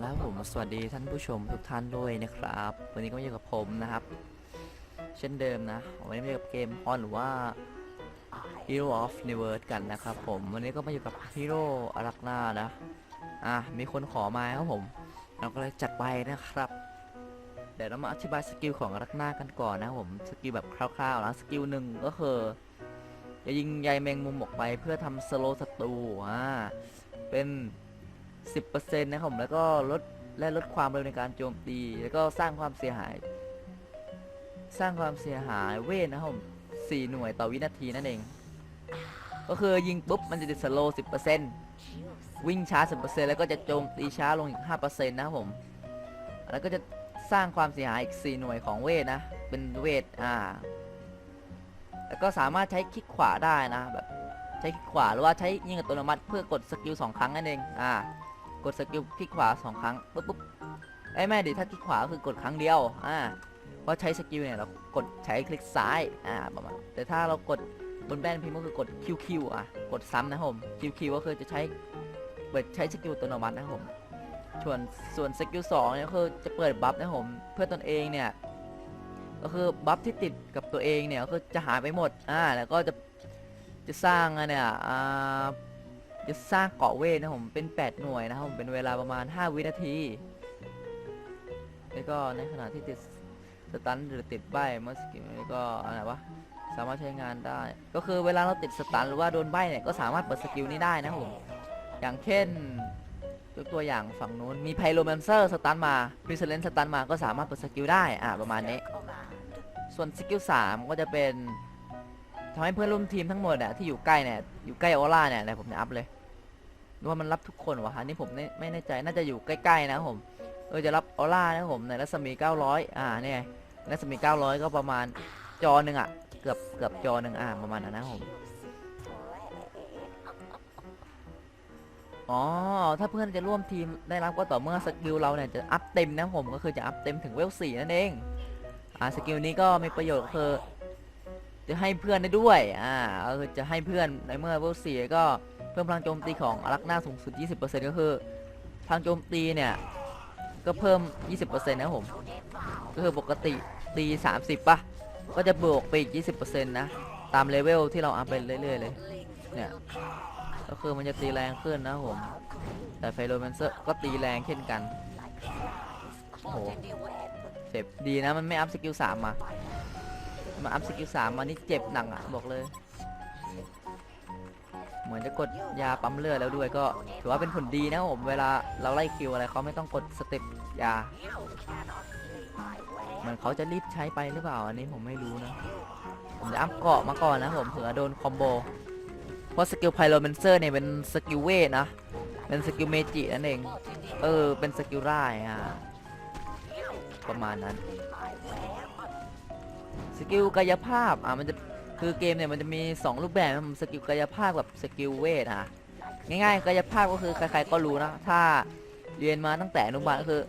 แล้วผมสวัสดีท่านผู้ชมทุกท่านด้วยนะครับ วันนี้ก็มาอยู่กับผมนะครับ เช่นเดิมนะวันนี้มาอยู่กับเกมฮอนหรือว่า Hero of Universe กันนะครับผมวันนี้ก็มาอยู่กับฮีโร่อารักนานะอะมีคนขอมาครับผม เราก็เลยจัดไปนะครับ เดี๋ยวเรามาอธิบายสกิลของอารักนากันก่อนนะผมสกิลแบบคร่าวๆนะสกิลหนึ่งก็คือจะยิงใยแมงมุมออกไปเพื่อทำสโลศัตรูอ่าเป็น 10%นะครับผมแล้วก็ลดและลดความเร็วในการโจมตี แล้วก็สร้างความเสียหาย สร้างความเสียหายเวทนะครับผม4หน่วยต่อวินาทีนั่นเอง ก็คือยิงปุ๊บมันจะติดสโลว์10%วิ่งช้า10%แล้วก็จะโจมตีช้าลงอีก5%นะครับผม แล้วก็จะสร้างความเสียหายอีก4หน่วยของเวทนะ เป็นเวทอ่า แล้วก็สามารถใช้คลิกขวาได้นะแบบใช้คลิกขวาหรือว่าใช้ยิงอัตโนมัติเพื่อกดสกิลสองครั้งนั่นเองอ่า กดสกิลคลิกขวาสองครั้งปุ๊บปุ๊บไอ้แม่ดิถ้าคลิกขวาก็คือกดครั้งเดียวอ่าเพราะใช้สกิลเนี่ยเรากดใช้คลิกซ้ายอ่าประมาณแต่ถ้าเรากดบนแป้นพิมพ์ก็คือกด QQ อะกดซ้ำนะผม QQ ก็คือจะใช้เปิดใช้สกิลอัตโนมัตินะผมส่วนส่วนสกิลสองเนี่ยคือจะเปิดบัฟนะผมเพื่อตนเองเนี่ยก็คือบัฟที่ติดกับตัวเองเนี่ยก็คือจะหายไปหมดอ่าแล้วก็จะจะสร้างอะเนี่ยอ่า จะสร้างเกาะเวทนะผมเป็น 8 หน่วยนะครับผมเป็นเวลาประมาณ 5 วินาที แล้วก็ในขณะที่ติดสตันหรือติดใบเมื่อสกิลนี้ก็อะไรวะสามารถใช้งานได้ ก็คือเวลาเราติดสตันหรือว่าโดนใบเนี่ยก็สามารถเปิดสกิลนี้ได้นะครับผมอย่างเช่นยกตัวอย่างฝั่งนู้นมีไพโรแมนเซอร์สตันมาพิเซเลนสตันมาก็สามารถเปิดสกิลได้อ่าประมาณนี้ ส่วนสกิล3ก็จะเป็นทำให้เพื่อนร่วมทีมทั้งหมดอะที่อยู่ใกล้เนี่ยอยู่ใกล้ออร่าเนี่ยเดี๋ยวผมจะอัพเลย ดูว่ามันรับทุกคนวะอันนี้ผมไม่แน่ใจน่าจะอยู่ใกล้ ๆ นะผม เออจะรับออร่านะผมในรัศมี 900 อ่าเนี่ยไงรัศมี 900 ก็ประมาณจอหนึ่งอะเกือบเกือบจอหนึ่งอ่าประมาณนั้นนะผมอ๋อ ถ้าเพื่อนจะร่วมทีมได้รับก็ต่อเมื่อสกิลเราเนี่ยจะอัพเต็มนะผมก็คือจะอัพเต็มถึงเวล4นั่นเอง อ่าสกิลนี้ก็มีประโยชน์คือ จะให้เพื่อนได้ด้วยอ่าก็คือจะให้เพื่อนในเมื่อเวลสี่ก็เพิ่มพลังโจมตีของอารักหน้าสูงสุด 20%ก็คือพลังโจมตีเนี่ยก็เพิ่ม 20%นะผมก็คือปกติตี 30ป่ะก็จะบวกไปอีก 20%นะตามเลเวลที่เราอัพไปเรื่อยๆเลยเนี่ยก็คือมันจะตีแรงขึ้นนะผม แต่ไฟโรแมนเซอร์ก็ตีแรงเช่นกันโอ้โหเจ็บดีนะมันไม่อัพสกิลสามมา มาอัพสกิลสามมานี่เจ็บหนักอะบอกเลย เหมือนจะกดยาปั๊มเลือดแล้วด้วยก็ ถือว่าเป็นผลดีนะผมเวลาเราไล่คิวอะไรเขาไม่ต้องกดสเต็ปยาเหมือนเขาจะรีบใช้ไปหรือเปล่าอันนี้ผมไม่รู้นะผมจะอัพเกาะมาก่อนนะผมเผื่อโดนคอมโบเพราะสกิลไพโรแมนเซอร์เนี่ยเป็นสกิลเวทนะเป็นสกิลเมจินั่นเอง เออ เป็นสกิลร่ายอะ ประมาณนั้น สกิลกายภาพอะมันจะคือเกมเนี่ยมันจะมี 2 รูปแบบสกิลกายภาพกับสกิลเวทอะง่ายๆกายภาพก็คือใครๆก็รู้นะถ้าเรียนมาตั้งแต่อนุบาลก็คือ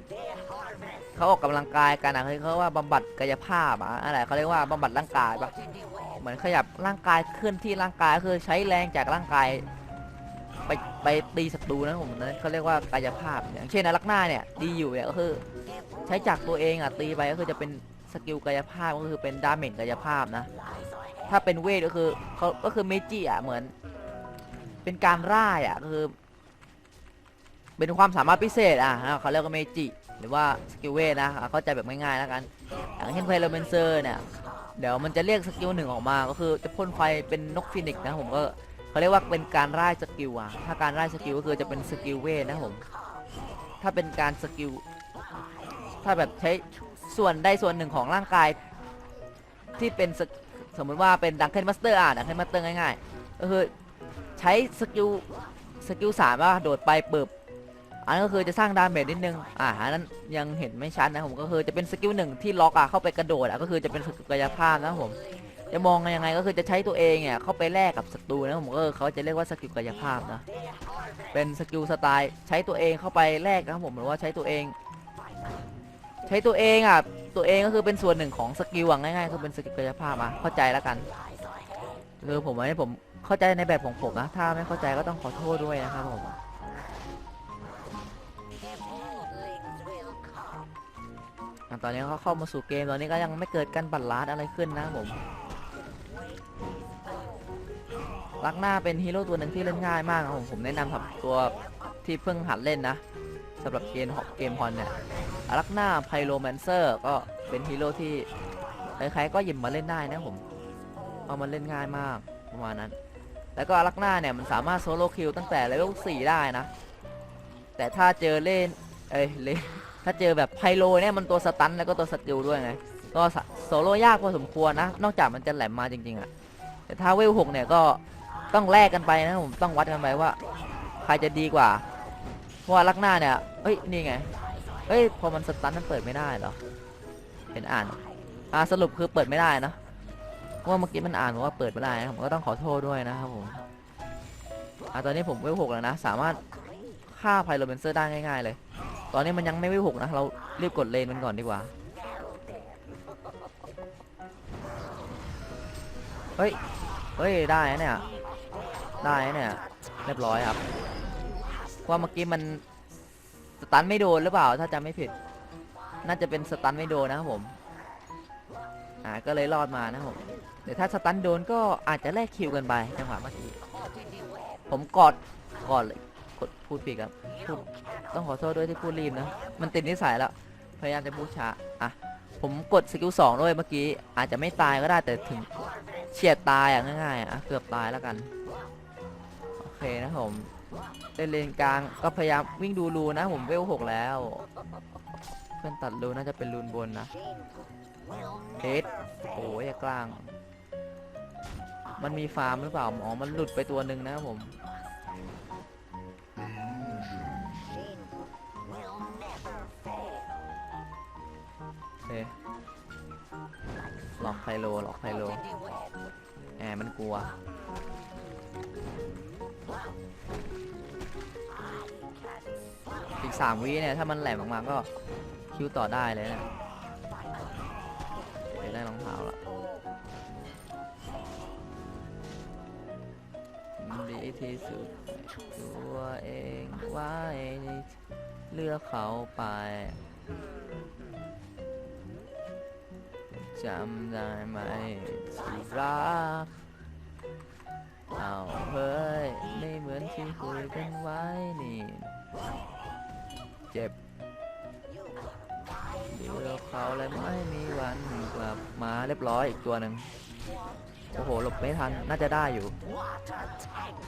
เขาออกกำลังกายกันนะเขาเรียกว่าบำบัดกายภาพอะอะไรเขาเรียกว่าบำบัดร่างกายปะเหมือนขยับร่างกายเคลื่อนที่ร่างกายก็คือใช้แรงจากร่างกายไปไปตีศัตรูนะผมนั้นเขาเรียกว่ากายภาพอย่างเช่นนะลักหน้าเนี่ยดีอยู่เนี่ยก็คือ ใช้จากตัวเองอะตีไปก็คือจะเป็น สกิลกายภาพก็คือเป็นดาเมจกายภาพนะ ถ้าเป็นเวทก็คือเขาก็คือเมจิอะเหมือน เป็นการร่ายอะคือ เป็นความสามารถพิเศษอะเขาเรียกว่าเมจิหรือว่าสกิลเวทนะเข้าใจแบบง่ายๆแล้วกันอย่างเช่นไพลโรเมนเซอร์เนี่ยเดี๋ยวมันจะเรียกสกิลหนึ่งออกมา ก็คือจะพ่นไฟเป็นนกฟินิกซ์นะผมก็เขาเรียกว่าเป็นการร่ายสกิลอะถ้าการร่ายสกิลก็คือจะเป็นสกิลเวทนะผมถ้าเป็นการสกิลถ้าแบบใช้ ส่วนใดส่วนหนึ่งของร่างกายที่เป็นสสมมติว่าเป็นดังเคนมาสเตอร์อะดังเคนมาสเตอร์ง่ายๆก็คือใช้สกิลสกิลสามว่าโดดไปเปิบอันนั้นก็คือจะสร้างดาเมจนิดนึงอ่าอันนั้นยังเห็นไม่ชัดนะผมก็คือจะเป็นสกิลหนึ่งที่ล็อกอะเข้าไปกระโดดอะก็คือจะเป็นสกิลกายภาพนะผมจะมองยังไงก็คือจะใช้ตัวเองเนี่ยเข้าไปแลกกับศัตรูนะผมก็เขาจะเรียกว่าสกิลกายภาพนะเป็นสกิลสไตล์ใช้ตัวเองเข้าไปแลกนะครับผมหรือว่าใช้ตัวเอง ใช้ตัวเองอะ ตัวเองก็คือเป็นส่วนหนึ่งของสกิลอะง่ายๆคือเป็นสกิลกายภาพอะเข้าใจแล้วกันคือผมให้ผมเข้าใจในแบบของผมนะถ้าไม่เข้าใจก็ต้องขอโทษด้วยนะครับผมอะตอนนี้เขาเข้ามาสู่เกมตอนนี้ก็ยังไม่เกิดการบัตรลาดอะไรขึ้นนะผมลักหน้าเป็นฮีโร่ตัวหนึ่งที่เล่นง่ายมากนะครับผมผมแนะนำครับตัวที่เพิ่งหัดเล่นนะสำหรับเกมเกมฮอนเนี่ย ลักหน้าไพโรแมนเซอร์ก็เป็นฮีโร่ที่ใครๆก็หยิบมาเล่นได้นะผมเอามันเล่นง่ายมากประมาณนั้น แล้วก็อารักหน้าเนี่ยมันสามารถโซโล่คิวตั้งแต่เลเวล4ได้นะ แต่ถ้าเจอเล่นเอ้ยเล่นถ้าเจอแบบไพโลเนี่ยมันตัวสตันแล้วก็ตัวสติลด้วยไงก็โซโล่ยากพอสมควรนะ นอกจากมันจะแหลมมาจริงๆอะแต่ถ้าเวล6เนี่ยก็ต้องแลกกันไปนะผมต้องวัดกันไปว่า ใครจะดีกว่าเพราะว่าอารักหน้าเนี่ยเอ้ยนี่ไง เอ้ยพอมันสตันมันเปิดไม่ได้เหรอเห็นอ่านอ่าสรุปคือเปิดไม่ได้นะเพราะว่าเมื่อกี้มันอ่านบอกว่าเปิดไม่ได้นะผมก็ต้องขอโทษด้วยนะครับผมอะตอนนี้ผมเวลหกแล้วนะสามารถฆ่าไพโรเบนเซอร์ได้ง่ายๆเลย ตอนนี้มันยังไม่เวลหกนะเรารีบกดเลนมันก่อนดีกว่าเฮ้ยเฮ้ยได้นะเนี่ยได้เนี่ยเรียบร้อยครับเพราะว่าเมื่อกี้มัน สตันไม่โดนหรือเปล่า ถ้าจำไม่ผิด น่าจะเป็นสตันไม่โดนนะครับผม อ่าก็เลยรอดมานะครับผมเดี๋ยวถ้าสตันโดนก็อาจจะแลกคิวกันไปจังหวะเมื่อกี้ผมกอดกอดเลยกดพูดผิดครับพูดต้องขอโทษด้วยที่พูดรีบนะ มันติดนิสัยแล้ว พยายามจะพูดช้าอะผมกดสกิลสองด้วยเมื่อกี้ อาจจะไม่ตายก็ได้แต่ถึงเฉียดตายอะง่ายๆอะเกือบตายแล้วกัน โอเคนะผม เล่นเลนกลางก็พยายามวิ่งดูรูนะ ผมเวลหกแล้ว เพื่อนตัดรูน่าจะเป็นรูนบนนะเฮดโอ้ยกลาง มันมีฟาร์มหรือเปล่าอ๋อมันหลุดไปตัวหนึ่งนะผมโอเคหลอกไพโลหลอกไพโลแหมมันกลัว อีกสามวิเนี่ยถ้ามันแหลมออกมาก็คิวต่อได้เลยเนะเดี๋ยวได้รองเท้าละดีที่สุดตัวเองไว้เลือกเขาไปจำได้ไหมที่รักเอาเฮ้ย ไม่เหมือนที่คุยกันไว้นี่ เจ็บเดี๋ยวเขาเลยไม่มีวันกลับมาเรียบร้อยอีกตัวหนึ่งโอ้โหหลบไม่ทันน่าจะได้อยู่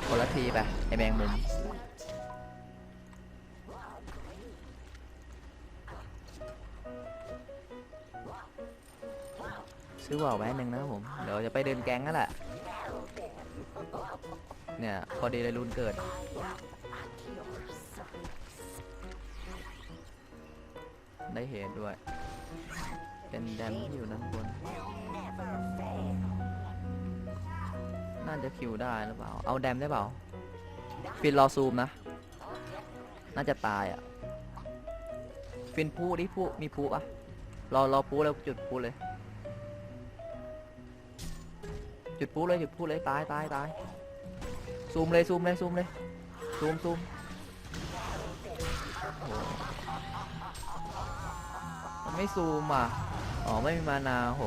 คนละทีไปไอแมงมุมซื้อว่าวแว้นหนึ่งนะผมเดี๋ยวจะไปเดินแก๊งนั่นแหละเนี่ยพอดีเลยรุนเกิด ได้เห็นด้วย เป็นแดมที่อยู่ด้านบน น่าจะคิวได้หรือเปล่า เอาแดมได้เปล่าฟินรอซูมนะ น่าจะตายอะ ฟินพูดิพูมีพูอะรอรอพูแล้วจุดพูเลย จุดพูเลยจุดพูเลยตายตายตายซูมเลยซูมเลยซูมเลยซูมซูม ไม่ซูมอะ อ๋อ ไม่มีมานาโหโ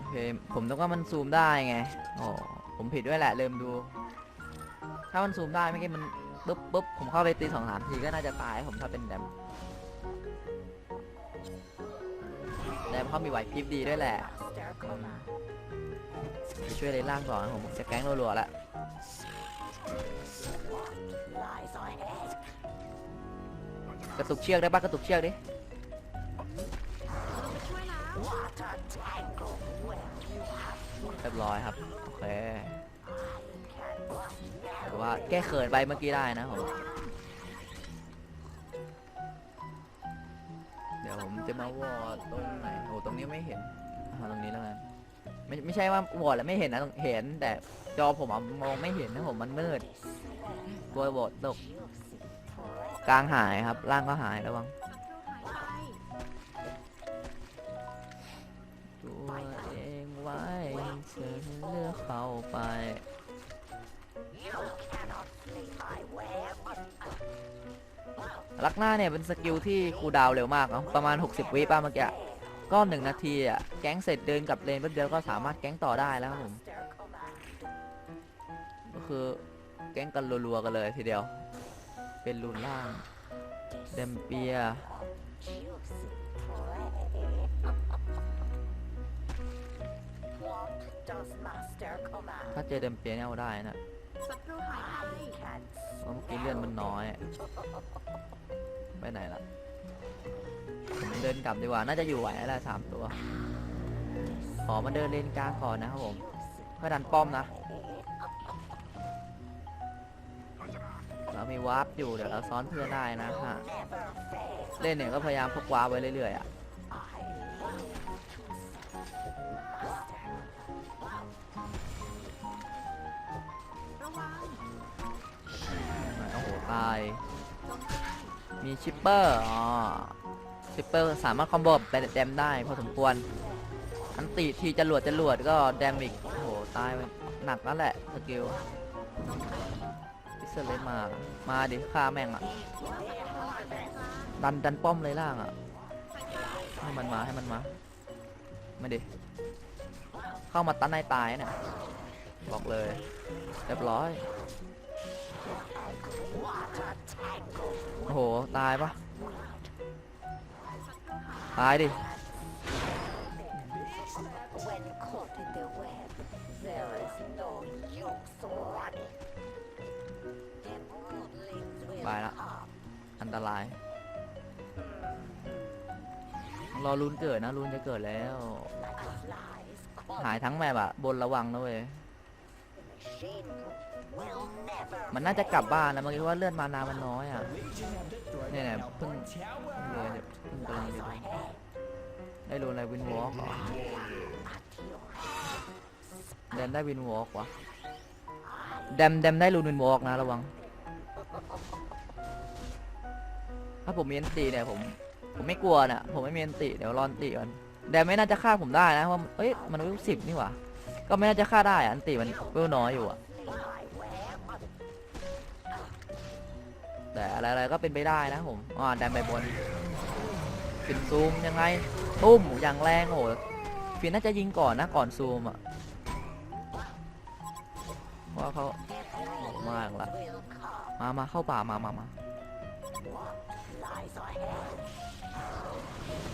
อเค ผมนึกว่ามันซูมได้ไงอ๋อผมผิดด้วยแหละลืมดู ถ้ามันซูมได้เมื่อกี้มันปุ๊บปุ๊บผมเข้าไปตีสองสามทีก็น่าจะตายผมถ้าเป็นแดมแดมเขามีไหวพริบดีด้วยแหละ ไปช่วยเลยล่างก่อนผมจะแก๊งรัวๆแล้วกระตุกเชือกได้ปะกระตุกเชือกดิเรียบร้อยครับ โอเคแต่ว่าแก้เขินไปเมื่อกี้ได้นะผม เดี๋ยวผมจะมาวอดตรงไหนโอ้ตรงนี้ไม่เห็นเอาตรงนี้แล้วกัน ไม่ไม่ใช่ว่าวอดแล้วไม่เห็นนะเห็น แต่จอผมอะมองไม่เห็นนะผมมันมืดกลัววอดตกกลางหายครับ ล่างก็หายระวังตัวเองไว้เธอเลือกเข้าไป ลักหน้าเนี่ยเป็นสกิลที่คูลดาวน์เร็วมากเนาะประมาณ 60 วิป้าเมื่อกี้ ก็หนึ่งนาทีอะแก๊งเสร็จเดินกลับเลนแป๊บเดียวก็สามารถแก๊งต่อได้แล้วครับผมก็คือแก๊งกันรัวๆกันเลยทีเดียว เป็นรูนล่างเดมเปียถ้าเจอเดมเปียเนี่ยเอาได้นะเพราะเมื่อกี้เลื่อนมันน้อย ไปไหนล่ะ ผมเดินกลับดีกว่า น่าจะอยู่ไหวแล้วแหละสามตัว ขอมาเดินเลนกลางก่อนนะครับผมเพื่อดันป้อมนะ เรามีวาร์ปอยู่ เดี๋ยวเราซ้อนเพื่อนได้นะฮะ เล่นเนี่ยก็พยายามพกวาร์ปไว้เรื่อยๆอะระโอ้โหตาย มีชิปเปอร์ อ๋อ ชิปเปอร์สามารถคอมโบแบบแดมได้พอสมควร อันติทีจรวดจรวดก็แดมอีก โอ้โห ตายหนักนั่นแหละสกิลพิเศษเลยมา มาดิฆ่าแม่งอะ ดันดันป้อมเลยล่างอะ ให้มันมาให้มันมา ไม่ดิ เข้ามาตันในตายเนี่ย บอกเลย เรียบร้อย โอ้โห ตายปะ ตายดิ When caught in the web, there is no use running. The broodlings will บายละ come. อันตรายรอลุ้นเกิดนะลุ้นจะเกิดแล้ว Flies หายทั้งแมปอะบนระวังนะเว้ย machine will never มันน่าจะกลับบ้านนะเมื่อกี้ว่าเลือดมานามันน้อยอะเนี่ยเนี่ยเพิ่งเพิ่งเลยเพิ่งกำลังจะได้รู้อะไรวินวอล์กเหรอแดมได้วินวอล์กวะแดมแดมได้รูนวินวอล์กนะระวัง ถ้าผมมีอันตีเนี่ยผมผมไม่กลัวน่ะผมไม่มีอันติเดี๋ยวรอนติก่อนแดมไม่น่าจะฆ่าผมได้นะเพราะเอ้ยมันเวสิบนี่หว่าก็ไม่น่าจะฆ่าได้อะอันติมันเวน้อยอยู่อะ อะไรๆก็เป็นไปได้นะผมอ่าแดมไปบนฟินซูมยังไงตุ้มอย่างแรงโหฟินน่าจะยิงก่อนนะก่อนซูมอะเพราะว่าเขามากละมามาเข้าป่ามามามา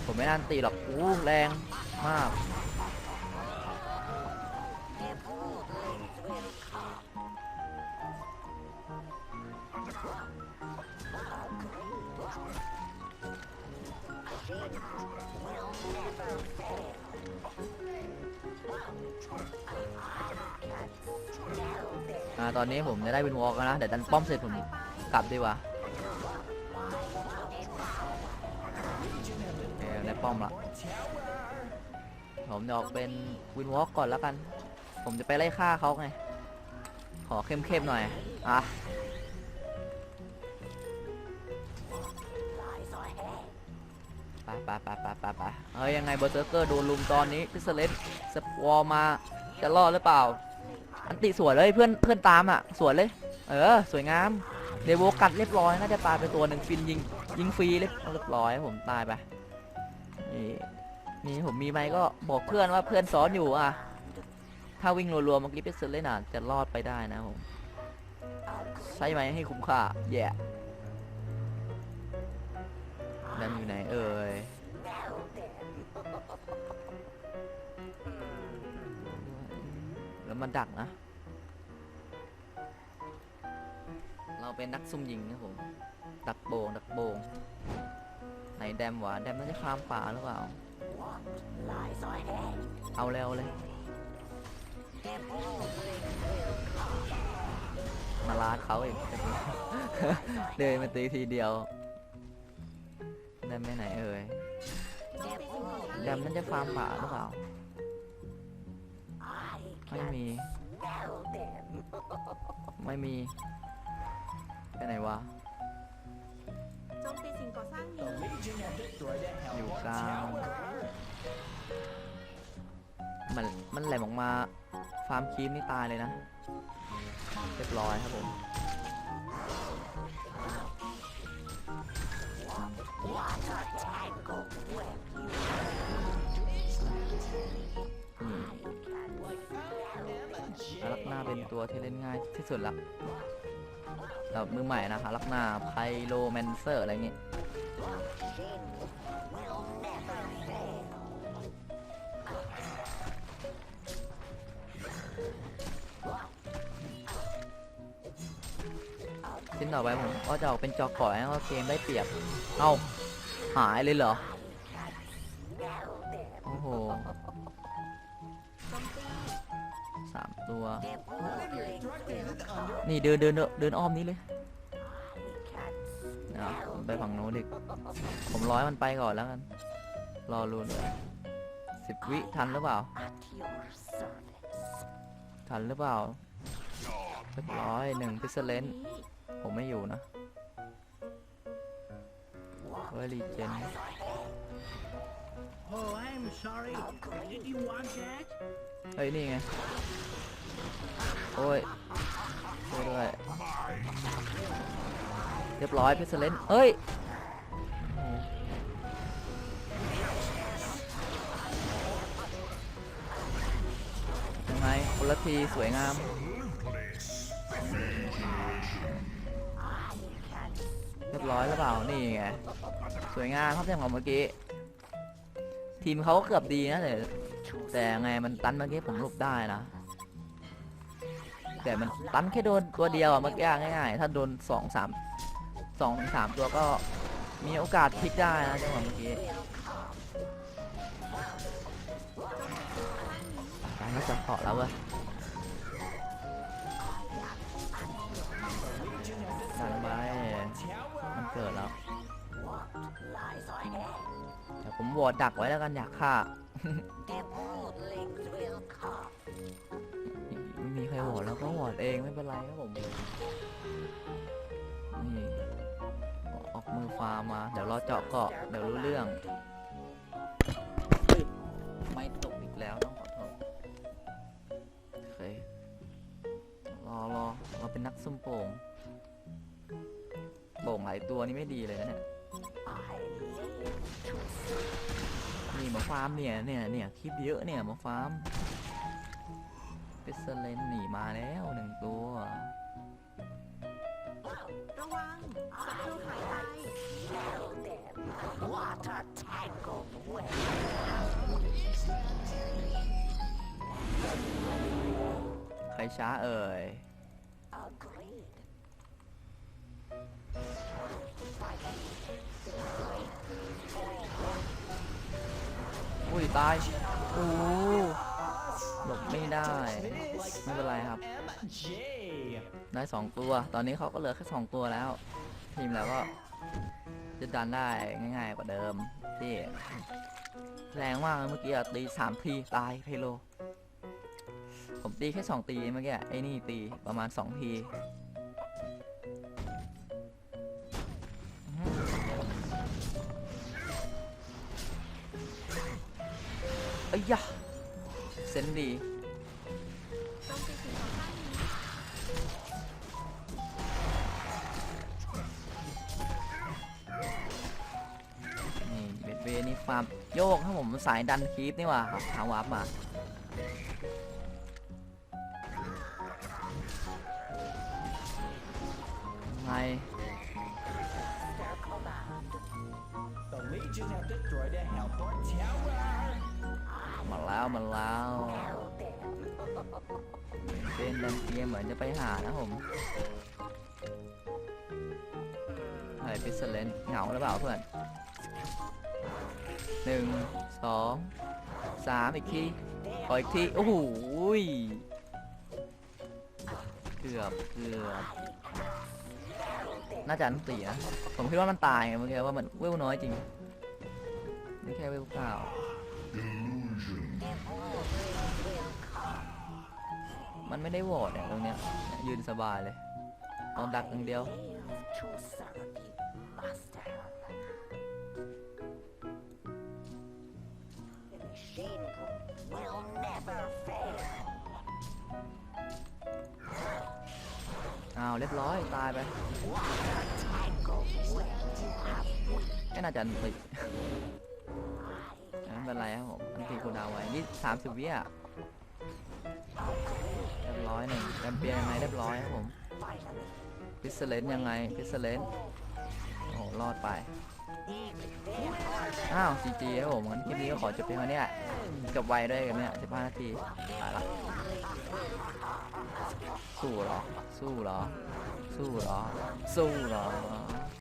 ผมไม่น่าตีหรอกอู้แรงมาก อ่าตอนนี้ผมจะได้วินวอล์กแล้วนะเดี๋ยวดันป้อมเสร็จผมกลับดีกว่าเออได้ป้อมละผมจะออกเป็นวินวอล์กก่อนแล้วกัน ผมจะไปไล่ฆ่าเขาไง ขอเข้มๆหน่อย อะ ปไปไปไปไปเฮ้ยยังไงเบอร์เซอร์เกอร์โดนลุมตอนนี้พิสเลสสวอลมาจะรอดหรือเปล่า อันติสวยเลยเพื่อนเพื่อนตามอะสวยเลย เออ สวยงามเดวกัดเรียบร้อยน่าจะตายไปตัวหนึ่งฟินยิงยิงฟรีเรียบเรียบร้อยผมตายไปนี่นี่ผมมีไหมก็บอกเพื่อนว่าเพื่อนซ้อนอยู่อะถ้าวิ่งรัวๆเมื่อกี้พิสเลสน่ะจะรอดไปได้นะผมใช่ไหมให้คุ้มค่าแย่นั่นอยู่ไหนเอ่ย มันดักนะ เราเป็นนักซุ่มยิงนะผม ดักโบงดักโบงไหนแดมวะแดมน่าจะข้ามป่าหรือเปล่า เอาแล้วเลย มาลาดเขาเอีกเดินมาตีทีเดียวแดมไปไหนเอ่ยแดมนั่นจะฟาร์มป่าหรือเปล่า ไม่มี smell them. ไม่มี ไปไหนวะโจมตีสิ่งก่อสร้างนี้อยู่กลางมันมันแหลมออกมา ฟาร์มคีมนี่ตายเลยนะ เรียบร้อยครับผม ตัวที่เล่นง่ายที่สุดละสำหรับมือใหม่นะคะลักหน้าไพโลแมนเซอร์อะไรเงี้ยชิ้นต่อไปผมก็จะออกเป็นจอก่อยแล้วก็เกมได้เปรียบ เอ้า หายเลยเหรอ นี่เดินเดินเดินเดินอ้อมนี้เลยนะผมไปฝั่งโน้นดิผมร้อยมันไปก่อนแล้วกัน รอรุนสิบวิทันหรือเปล่า ทันหรือเปล่าเรียบร้อยหนึ่งพิเศษเลนผมไม่อยู่นะเฮ้ยรีเจน Oh, I'm sorry. Did you want that? เฮ้ยนี่ไง โอ้ยช่วยด้วย เรียบร้อยพิเศษเลนเอ้ย ยังไงคนละทีสวยงามเรียบร้อยแล้วเปล่า นี่ไง สวยงามครับอย่างของเมื่อกี้ ทีมเขาก็เกือบดีนะแต่ แต่ไงมันตันเมื่อกี้ผมหลบได้นะ แต่มันตันแค่โดนตัวเดียวอะเมื่อกี้ง่ายๆ ถ้าโดนสองสามสองถึงสามตัวก็มีโอกาสพลิกได้นะจังหวะเมื่อกี้ตายแล้วจะเกาะแล้วเว้ยดันไปมันเกิดแล้วเดี๋ยวผมโหวตดักไว้แล้วกันอยากฆ่า โหวตแล้วก็โหวตเองไม่เป็นไรครับผมนี่ออกมือฟาร์มมา เดี๋ยวรอเจาะเกาะเดี๋ยวรู้เรื่อง ไม่ตกอีกแล้วต้องขอโทษโอเครอรอเราเป็นนักซุ่มโป่งโป่งหลายตัวนี่ไม่ดีเลยนะเนี่ยนี่มาฟาร์มเนี่ยเนี่ยเนี่ยคลิปเยอะเนี่ยมาฟาร์ม เปสเลนหนีมาแล้วหนึ่งตัว ระวังศัตรูหายไป What a tangled web! ใครช้าเอ่ยอุ้ยตายโอ้ ไม่ได้ ไม่เป็นไรครับ ได้สองตัว ตอนนี้เขาก็เหลือแค่สองตัวแล้ว ทีมแล้วก็จะดันได้ง่ายๆกว่าเดิมที่แรงมากเมื่อกี้ตีสามทีตายเพโล ผมตีแค่สองตีเมื่อกี้ไอ้นี่ตีประมาณสองทีอื้อหือ ฟาร์มโยกถ้าผมสายดันคีปนี่ว่าครับหาวาร์ปมาไงมาแล้วมาแล้วเป็นดันเกียเหมือนจะไปหานะผมอะไรพิเศษเหงาหรือเปล่าเพื่อน หนึ่งสองสามอีกทีขออีกที โอ้โหเกือบเกือบน่าจะอันตีนะ ผมคิดว่ามันตายไงเมื่อกี้ว่ามันเวลน้อยจริงไม่แค่เวลเก้ามันไม่ได้โหวตเนี่ยตรงเนี้ยยยืนสบายเลยตอนดักอย่างเดียว อ้าวเรียบร้อยตายไป What a tangle ไม่น่าจะติดไม่เป็นไรครับผมอันตีคกูดาไว้ นี่สามสิบวิอะเรียบร้อยหนึ่งแชมเปี้ยนยังไงเรียบร้อยครับผมพิสเลนยังไง พิสเลนโอ้โหรอดไป อ้าวจีจีครับผมงั้นคลิปนี้ก็ขอจบเพียงเท่านี้แจบไวด้วยกันเนี่ย15 นาทีไปละสู้เหรอ สู้เหรอ สู้เหรอ สู้เหรอ